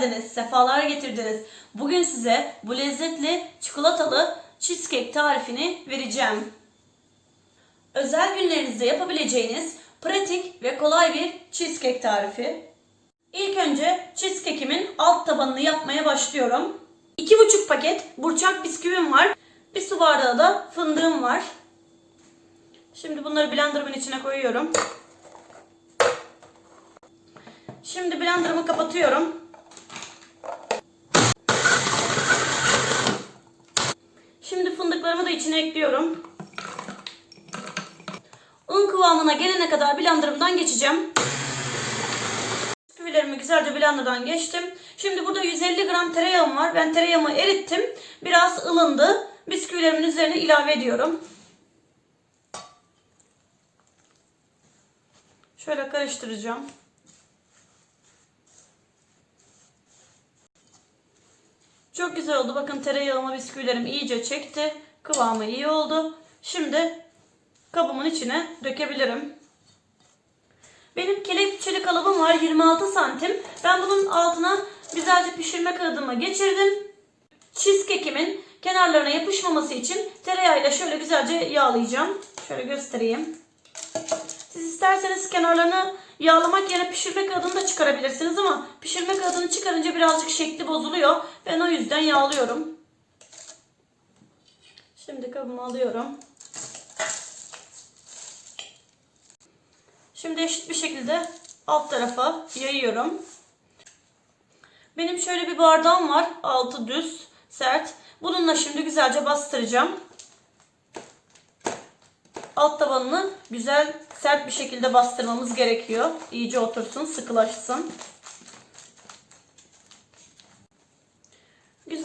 geldiniz, sefalar getirdiniz. Bugün size bu lezzetli çikolatalı cheesecake tarifini vereceğim. Özel günlerinizde yapabileceğiniz pratik ve kolay bir cheesecake tarifi. İlk önce cheesecake'imin alt tabanını yapmaya başlıyorum. 2,5 paket burçak bisküvim var. Bir su bardağı da fındığım var. Şimdi bunları blenderımın içine koyuyorum. Şimdi blenderımı kapatıyorum. Şimdi fındıklarımı da içine ekliyorum. Un kıvamına gelene kadar blenderımdan geçeceğim. Bisküvilerimi güzelce blenderdan geçtim. Şimdi burada 150 gram tereyağım var. Ben tereyağımı erittim. Biraz ılındı. Bisküvilerimin üzerine ilave ediyorum. Şöyle karıştıracağım. Çok güzel oldu. Bakın tereyağıma bisküvilerim iyice çekti. Kıvamı iyi oldu. Şimdi kabımın içine dökebilirim. Benim kelepçeli kalıbım var 26 santim. Ben bunun altına güzelce pişirme kağıdımı geçirdim. Cheesecake'imin kenarlarına yapışmaması için tereyağıyla şöyle güzelce yağlayacağım. Şöyle göstereyim. Siz isterseniz kenarlarını yağlamak yerine pişirme kağıdını da çıkarabilirsiniz ama pişirme kağıdını çıkarınca birazcık şekli bozuluyor. Ben o yüzden yağlıyorum. Şimdi kabımı alıyorum. Şimdi eşit bir şekilde alt tarafa yayıyorum. Benim şöyle bir bardağım var. Altı düz, sert. Bununla şimdi güzelce bastıracağım. Alt tabanını güzel sert bir şekilde bastırmamız gerekiyor. İyice otursun, sıkılaşsın.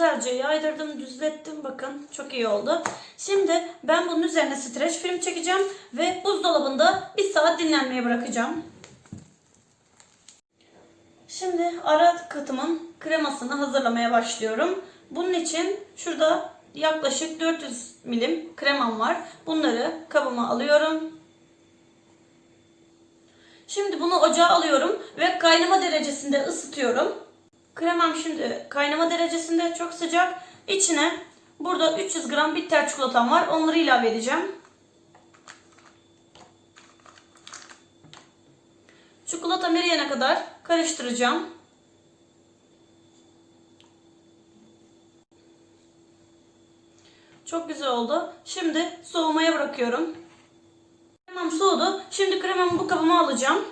Güzelce yaydırdım, düzlettim. Bakın çok iyi oldu. Şimdi ben bunun üzerine streç film çekeceğim ve buzdolabında bir saat dinlenmeye bırakacağım. Şimdi ara katımın kremasını hazırlamaya başlıyorum. Bunun için şurada yaklaşık 400 milim kremam var. Bunları kabıma alıyorum. Şimdi bunu ocağa alıyorum ve kaynama derecesinde ısıtıyorum. Kremam şimdi kaynama derecesinde çok sıcak. İçine burada 300 gram bitter çikolatam var. Onları ilave edeceğim. Çikolata eriyene kadar karıştıracağım. Çok güzel oldu. Şimdi soğumaya bırakıyorum. Kremam soğudu. Şimdi kremamı bu kabıma alacağım.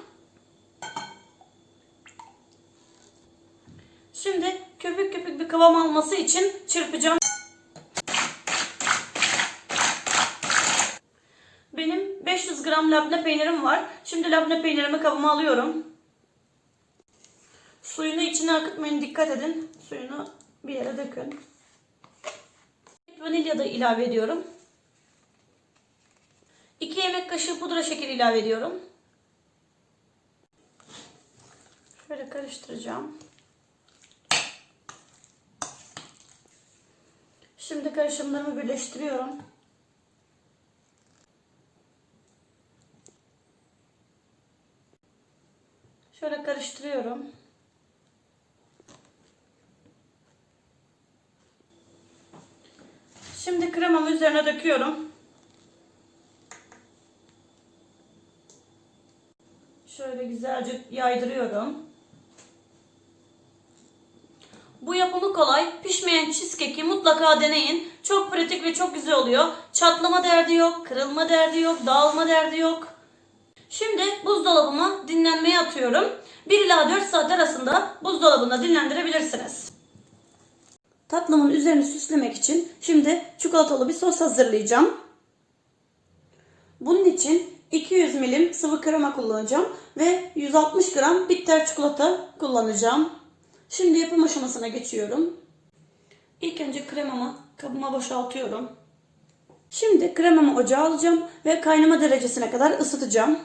Şimdi köpük köpük bir kıvam alması için çırpacağım. Benim 500 gram labne peynirim var. Şimdi labne peynirimi kabıma alıyorum. Suyunu içine akıtmayın dikkat edin. Suyunu bir yere dökün. Vanilya da ilave ediyorum. 2 yemek kaşığı pudra şekeri ilave ediyorum. Şöyle karıştıracağım. Şimdi karışımlarımı birleştiriyorum. Şöyle karıştırıyorum. Şimdi kremamı üzerine döküyorum. Şöyle güzelce yaydırıyorum. Bu yapımı kolay. Pişmeyen cheesecake'i mutlaka deneyin. Çok pratik ve çok güzel oluyor. Çatlama derdi yok, kırılma derdi yok, dağılma derdi yok. Şimdi buzdolabıma dinlenmeye atıyorum. 1 ila 4 saat arasında buzdolabında dinlendirebilirsiniz. Tatlımın üzerini süslemek için şimdi çikolatalı bir sos hazırlayacağım. Bunun için 200 milim sıvı krema kullanacağım ve 160 gram bitter çikolata kullanacağım. Şimdi yapım aşamasına geçiyorum. İlk önce kremamı kabıma boşaltıyorum. Şimdi kremamı ocağa alacağım ve kaynama derecesine kadar ısıtacağım.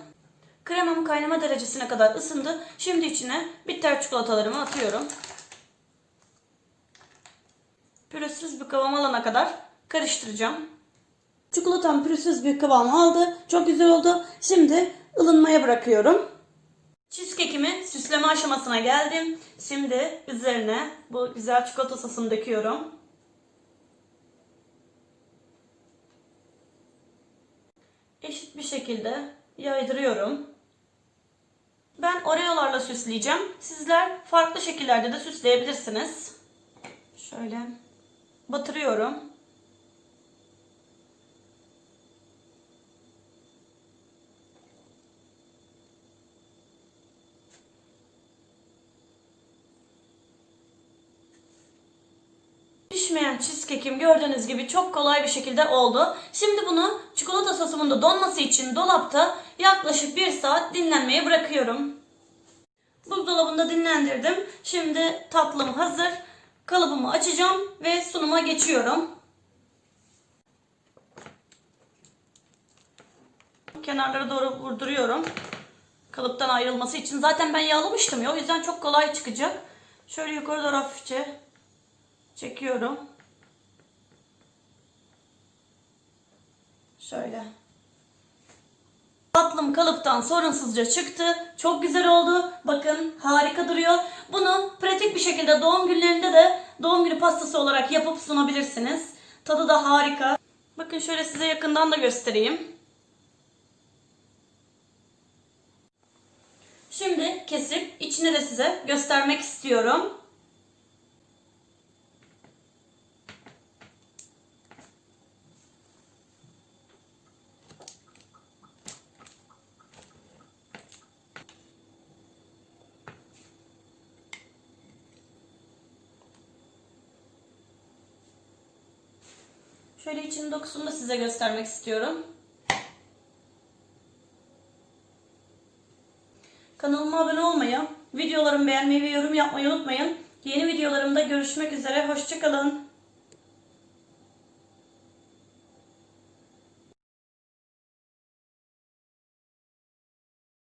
Kremam kaynama derecesine kadar ısındı. Şimdi içine bitter çikolatalarımı atıyorum. Pürüzsüz bir kıvam alana kadar karıştıracağım. Çikolatam pürüzsüz bir kıvam aldı. Çok güzel oldu. Şimdi ılınmaya bırakıyorum. Cheesecake'imi süsleme aşamasına geldim. Şimdi üzerine bu güzel çikolata sosunu döküyorum. Eşit bir şekilde yaydırıyorum. Ben oreolarla süsleyeceğim. Sizler farklı şekillerde de süsleyebilirsiniz. Şöyle batırıyorum. Pişmeyen cheesecake'im gördüğünüz gibi çok kolay bir şekilde oldu. Şimdi bunu çikolata sosumun da donması için dolapta yaklaşık 1 saat dinlenmeye bırakıyorum. Buzdolabında dinlendirdim. Şimdi tatlım hazır. Kalıbımı açacağım ve sunuma geçiyorum. Kenarlara doğru vurduruyorum. Kalıptan ayrılması için. Zaten ben yağlamıştım ya. O yüzden çok kolay çıkacak. Şöyle yukarı doğru hafifçe çekiyorum. Şöyle. Tatlım kalıptan sorunsuzca çıktı. Çok güzel oldu. Bakın harika duruyor. Bunu pratik bir şekilde doğum günlerinde de doğum günü pastası olarak yapıp sunabilirsiniz. Tadı da harika. Bakın şöyle size yakından da göstereyim. Şimdi kesip içine de size göstermek istiyorum. Şöyle içinin dokusunu da size göstermek istiyorum. Kanalıma abone olmayı, videolarımı beğenmeyi ve yorum yapmayı unutmayın. Yeni videolarımda görüşmek üzere. Hoşçakalın.